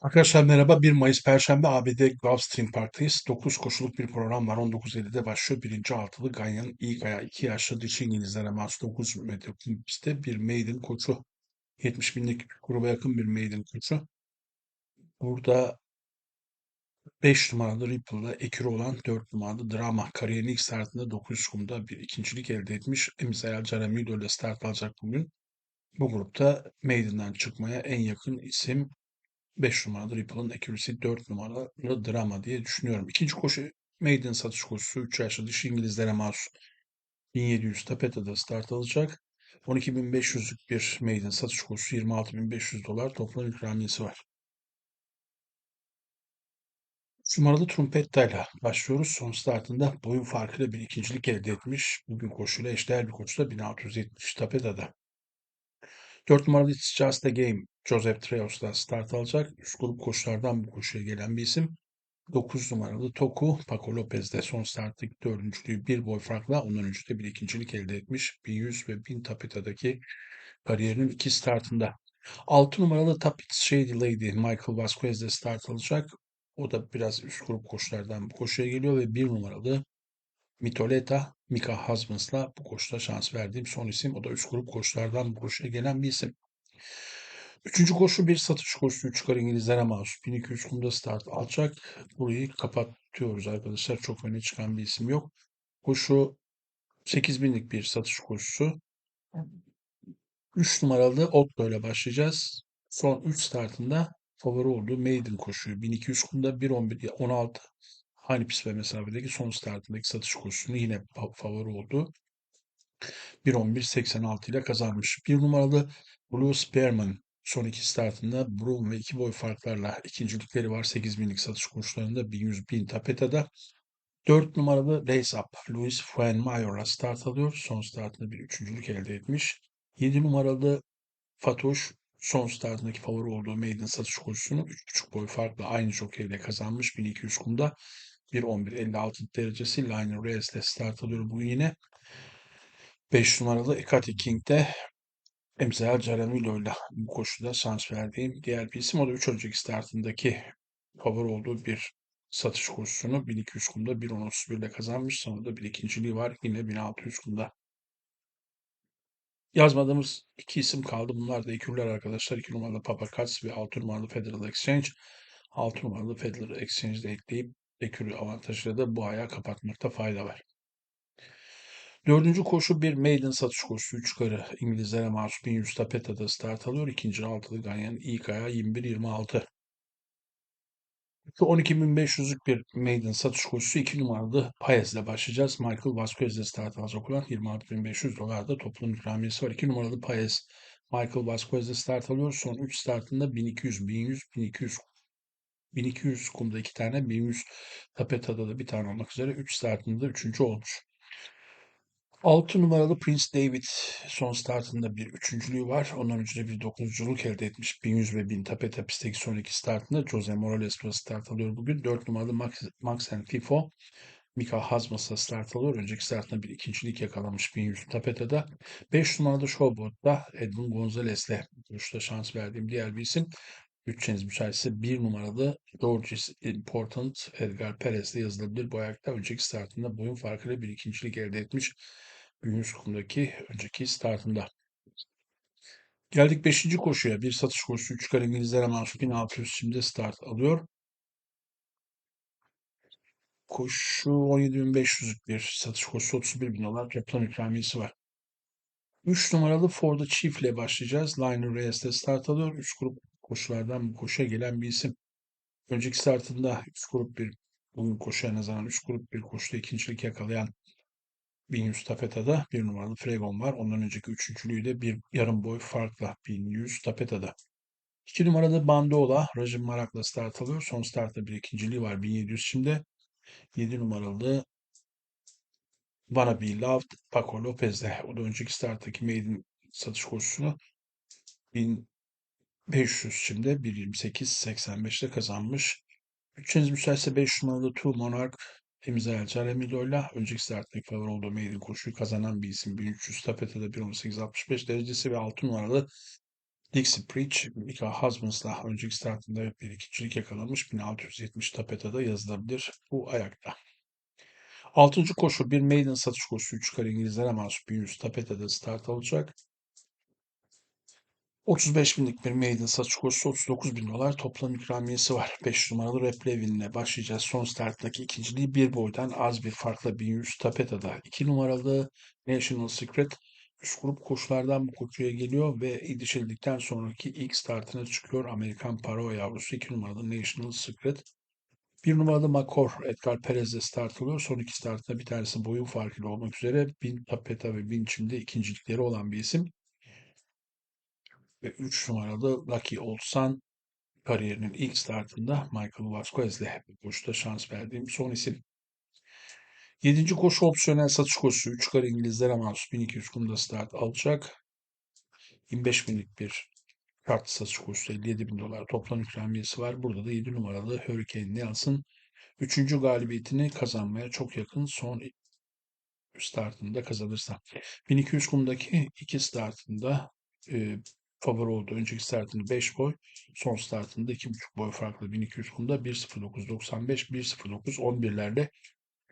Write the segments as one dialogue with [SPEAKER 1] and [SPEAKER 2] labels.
[SPEAKER 1] Arkadaşlar merhaba. 1 Mayıs Perşembe ABD Gulfstream Park'tayız. 9 koşuluk bir program var. 19.50'de başlıyor. Birinci altılı Ganyan ilk aya 2 yaşlı dişi İngilizlere mahsus 9 metre pistte bir maiden koçu. 70 binlik gruba yakın bir maiden koçu. Burada 5 numaralı Ripple'da ekürü olan 4 numaralı Drama kariyerin ilk startında 900 kumda bir ikincilik elde etmiş. Emsayal Jaremido ile start alacak bugün. Bu grupta Maiden'dan çıkmaya en yakın isim 5 numaralı Ripple'ın accuracy 4 numaralı Drama diye düşünüyorum. İkinci koşu Maiden satış koşusu 3 yaşlı dişi İngilizlere mahsus 1700 Tapeta'da start alacak. 12.500'lük bir Maiden satış koşusu 26.500 dolar toplam ikramiyesi var. 3 numaralı Trumpetta ile başlıyoruz. Son startında boyun farkıyla bir ikincilik elde etmiş. Bugün koşuyla eşdeğer bir koşuda 1670 Tapeta'da. 4 numaralı It's Just a Game Joseph Treos'la start alacak. Üst grup koşulardan bu koşuya gelen bir isim. 9 numaralı Toku Paco Lopez de son starttaki dördüncülüğü bir boy farkla ondan önce de bir ikincilik elde etmiş. 1100 ve 1000 Tapeta'daki kariyerinin iki startında. 6 numaralı Tapit Shady Lady Michael Vasquez de start alacak. O da biraz üst grup koşulardan bu koşuya geliyor ve 1 numaralı Mitoleta Mika Hazmans'la bu koşuda şans verdiğim son isim. O da üst grup koşulardan bu koşuya gelen bir isim. Üçüncü koşu bir satış koşusu. Çıkar İngilizlere mahsus. 1200 kumda start alacak. Burayı kapatıyoruz arkadaşlar. Çok öne çıkan bir isim yok. Koşu 8000'lik bir satış koşusu. 3 numaralı Otto ile başlayacağız. Son 3 startında favori olduğu maiden koşuyu. 1200 kumda 1.11 16 pist ve mesafedeki son startındaki satış koşusunu yine favori oldu. 1.11.86 ile kazanmış. Bir numaralı Blue Spearman son iki startında Broom ve iki boy farklarla ikincilikleri var. 8000'lik satış koşularında 1100 bin tapeta'da. 4 numaralı Race Up Luis Fuenmayor'la start alıyor. Son startında bir üçüncülük elde etmiş. 7 numaralı Fatoş son startındaki favori olduğu maiden satış koşusunu 3.5 boy farkla aynı jokeyle kazanmış. 1200 kumda 1.11.56 derecesi Liner Reyes'le start alıyor bugün yine. 5 numaralı Ekati King'de Emsal Caramilo ile bu koşuda şans verdiğim diğer bir isim. O da 3 önceki startındaki favori olduğu bir satış koşusunu 1200 kumda 1.31 ile kazanmış. Sonunda bir ikinciliği var. Yine 1600 kumda. Yazmadığımız iki isim kaldı. Bunlar da ikililer arkadaşlar. 2 numaralı Papa Cuts ve 6 numaralı Federal Exchange. 6 numaralı Federal Exchange'de ekleyip ekürü avantajıyla da bu ayağı kapatmakta fayda var. Dördüncü koşu bir maiden satış koşusu. Üç karı İngilizlere mahsus 1100 tapeta'da start alıyor. İkinci altılı Ganyan ilk ayağı 21-26. 12.500'lük bir maiden satış koşusu 2 numaralı Paez ile başlayacağız. Michael Vasquez ile start alacak olan 26.500 dolarda toplam ikramiyesi var. 2 numaralı Paez Michael Vasquez ile start alıyor. Son 3 startında 1200, 1100, 1200 1200 kumda 2 tane, 1100 tapetada da bir tane olmak üzere 3 startında 3. olmuş. 6 numaralı Prince David son startında bir üçüncülüğü var. Ondan önce bir dokuzunculuk elde etmiş. 1100 ve 1000 tape tapisteki son iki startında Jose Morales start alıyor bugün. 4 numaralı Max, Max Fifo Mika Hazmas'a start alıyor. Önceki startında bir ikincilik yakalamış 1100 tapetede. 5 numaralı Showboat'ta Edwin Gonzalez'le duruşta şans verdiğim diğer bir isim. Bütçeniz müsaitse bir numaralı Georges Important Edgar Perez'le yazılabilir. Bu ayakta önceki startında boyun farkıyla bir ikincilik elde etmiş. Günümüz kumdaki önceki startında. Geldik 5. koşuya. Bir satış koşusu 3 kare İngilizlere mahsus 1600 şimdi start alıyor. Koşu 17.500'lük bir satış koşusu 31 bin dolar toplam ikramiyesi var. 3 numaralı Ford'a Chief ile başlayacağız. Liner Reyes'te start alıyor. 3 grup koşulardan bu koşuya gelen bir isim. Önceki startında 3 grup bir bugün koşuya nazaran 3 grup bir koşuda ikincilik yakalayan 1100 Tapeta'da bir numaralı Fregon var. Ondan önceki üçüncülüğü de bir yarım boy farkla 1100 Tapeta'da. 2 numarada Bandola, Rajim Marak'la start alıyor. Son startta bir ikinciliği var 1700 şimdi. 7 numaralı Wanna Be Loved Paco Lopez'de. O da önceki starttaki maiden satış koşusunu 1500 şimdi 1.28.85'te kazanmış. Bütçeniz müsaitse 5 numaralı Two Monarch imza ile önceki starttaki favori olduğu maiden koşuyu kazanan bir isim. 1300 tapetede 1.18.65 derecesi ve 6 numaralı Dixie Preach, Mika Husbands'la önceki startında bir ikincilik yakalamış. 1670 tapetada yazılabilir bu ayakta. Altıncı koşu bir maiden satış koşusu 3 kare İngilizlere mahsup 1100 tapetada start alacak. 35 binlik bir maiden satış koşusu 39 bin dolar toplam ikramiyesi var. 5 numaralı Replevin ile başlayacağız. Son starttaki ikinciliği bir boydan az bir farkla 1100 tapetada. 2 numaralı National Secret üst grup koşulardan bu koşuya geliyor ve yetişildikten sonraki ilk startına çıkıyor Amerikan Paro yavrusu 2 numaralı National Secret. Bir numaralı Makor Edgar Perez'de start alıyor. Son iki startta bir tanesi boyun farkıyla olmak üzere bin tapeta ve bin çimde ikincilikleri olan bir isim. Ve 3 numaralı Lucky Olsan kariyerinin ilk startında Michael Vasquez'le koşuda şans verdiğim son isim. 7. koşu opsiyonel satış koşusu 3 kare İngilizlere mahsus 1200 kumda start alacak. 25 binlik bir kart satış koşusu 57 bin dolar toplam ikramiyesi var. Burada da 7 numaralı Hurricane Nelson 3. galibiyetini kazanmaya çok yakın son startında kazanırsa. 1200 kumdaki iki startında favori oldu. Önceki startında 5 boy, son startında 2,5 boy farklı 1200 kumda 1.09.95, 1.09.11'lerle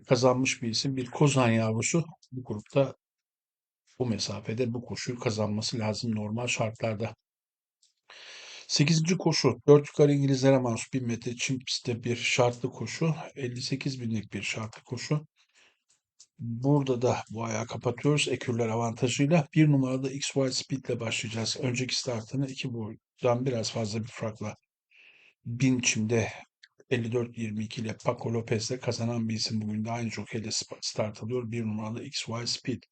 [SPEAKER 1] kazanmış bir isim. Bir Kozan yavrusu bu grupta bu mesafede bu koşuyu kazanması lazım normal şartlarda. 8. koşu 4 yukarı İngilizlere mahsus 1000 metre çim pistte bir şartlı koşu. 58 binlik bir şartlı koşu. Burada da bu ayağı kapatıyoruz ekürler avantajıyla. Bir numarada XY Speed ile başlayacağız. Önceki startını iki boydan biraz fazla bir farkla. Bin çimde 54-22 ile Paco Lopez'le kazanan bir isim bugün de aynı jokeyle start alıyor. Bir numaralı XY Speed.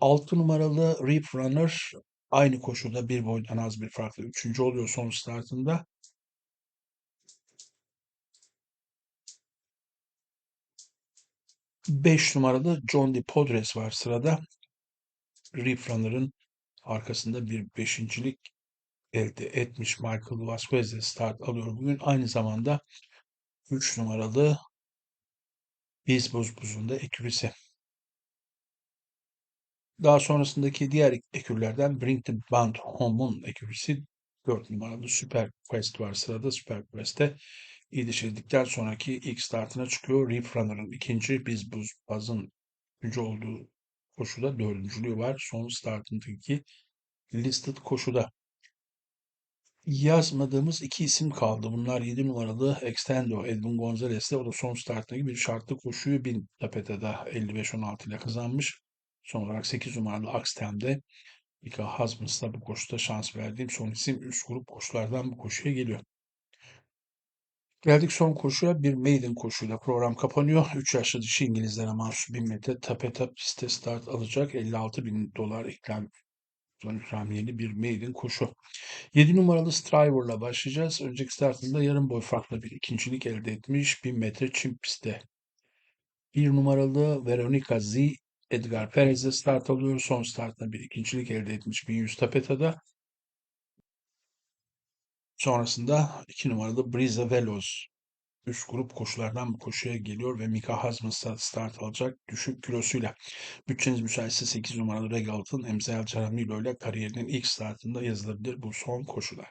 [SPEAKER 1] 6 numaralı Reef Runner aynı koşuda bir boydan az bir farklı. Üçüncü oluyor son startında. 5 numaralı John D. Podres var sırada. Reef Runner'ın arkasında bir beşincilik elde etmiş Michael Vasquez de start alıyor bugün. Aynı zamanda 3 numaralı Biz Buz Buz'un da ekürisi. Daha sonrasındaki diğer ekürlerden Bring the Band Home'un ekürisi 4 numaralı Super Quest var sırada. Super Quest'te yetişildikten sonraki ilk startına çıkıyor. Reef Runner'ın ikinci, Biz Buz Buz'un üçüncü olduğu koşuda dördüncülüğü var. Son startındaki listed koşuda. Yazmadığımız iki isim kaldı. Bunlar 7 numaralı Extendo Edwin Gonzalez'le o da son starttaki bir şartlı koşuyu 1000 tapetada 55-16 ile kazanmış. Son olarak 8 numaralı Axtem'de Mika Hazmıs'la bu koşuda şans verdiğim son isim üst grup koşulardan bu koşuya geliyor. Geldik son koşuya. Bir maiden koşuyla program kapanıyor. 3 yaşlı dişi İngilizlere mahsus 1000 metre tapeta piste start alacak. 56 bin dolar ikram son ikramiyeli bir maiden koşu. 7 numaralı Striver'la başlayacağız. Önceki startında yarım boy farklı bir ikincilik elde etmiş. 1000 metre çim pistte. 1 numaralı Veronica Z Edgar Perez'de start alıyor. Son startında bir ikincilik elde etmiş 1100 tapetada. Sonrasında 2 numaralı Briza Veloz üst grup koşulardan bu koşuya geliyor ve Mika Hazmıs'ta start alacak düşük kilosuyla. Bütçeniz müsaitse 8 numaralı Regalt'ın Emzel Caramilo ile kariyerinin ilk startında yazılabilir bu son koşular.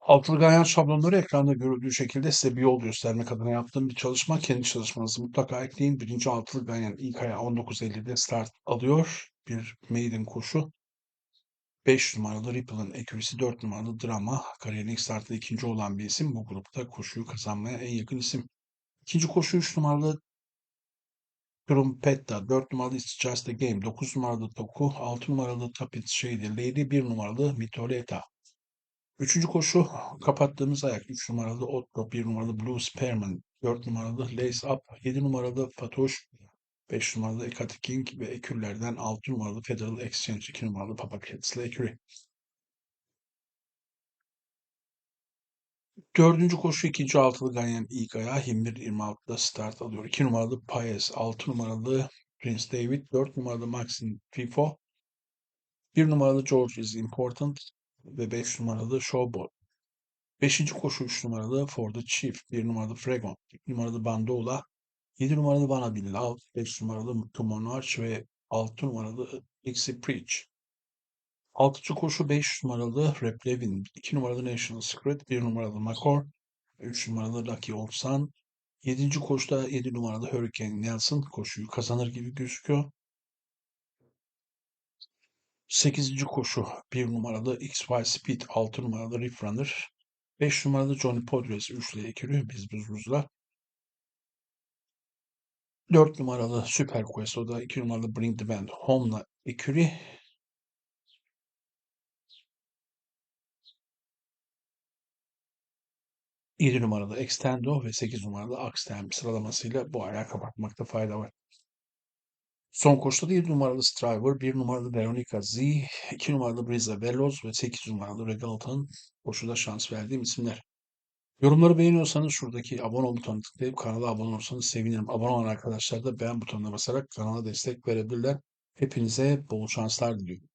[SPEAKER 1] Altılı ganyan şablonları ekranda görüldüğü şekilde size bir yol göstermek adına yaptığım bir çalışma. Kendi çalışmanızı mutlaka ekleyin. Birinci altılı ganyan ilk ayağı 19.50'de start alıyor. Bir maiden koşu. 5 numaralı Ripple'ın ekürisi 4 numaralı Drama kariyerin ilk startında ikinci olan bir isim. Bu grupta koşuyu kazanmaya en yakın isim. İkinci koşu 3 numaralı Trumpetta, 4 numaralı It's Just a Game, 9 numaralı Toku, 6 numaralı Tapit Shady Lady, 1 numaralı Mitoleta. Üçüncü koşu kapattığımız ayak 3 numaralı Otto, 1 numaralı Blue Spearman, 4 numaralı Lace Up, 7 numaralı Fatoş, 5 numaralı Ekati King ve ekürlerden 6 numaralı Federal Exchange, 2 numaralı Papa Cats'la ekürü. Dördüncü koşu ikinci altılı Ganyan ilk ayağı 21-26'da start alıyor. 2 numaralı Paez, 6 numaralı Prince David, 4 numaralı Maxim Fifo, 1 numaralı George is Important ve 5 numaralı Showboat. Beşinci koşu 3 numaralı For the Chief, 1 numaralı Fregon, 2 numaralı Bandola, 7 numaralı Vanabilal, 5 numaralı Tumonarch ve 6 numaralı Dixie Preach. Altıncı koşu 5 numaralı Replevin, 2 numaralı National Secret, 1 numaralı Makor, 3 numaralı Lucky Olsan, 7. koşuda 7 numaralı Hurricane Nelson koşuyu kazanır gibi gözüküyor. 8. koşu 1 numaralı XY Speed, 6 numaralı Riff Runner, 5 numaralı Johnny Podres üçlü ekürü biz buz buzla. 4 numaralı Super Quest o da 2 numaralı Bring the Band Home'la ekürü. Yedi numaralı Extendo ve 8 numaralı Axtem sıralamasıyla bu ayağı kapatmakta fayda var. Son koşuda da 7 numaralı Striver, 1 numaralı Veronica Z, 2 numaralı Brisa Veloz ve 8 numaralı Regalta'nın koşuda şans verdiğim isimler. Yorumları beğeniyorsanız şuradaki abone ol butonuna tıklayıp kanala abone olursanız sevinirim. Abone olan arkadaşlar da beğen butonuna basarak kanala destek verebilirler. Hepinize bol şanslar diliyorum.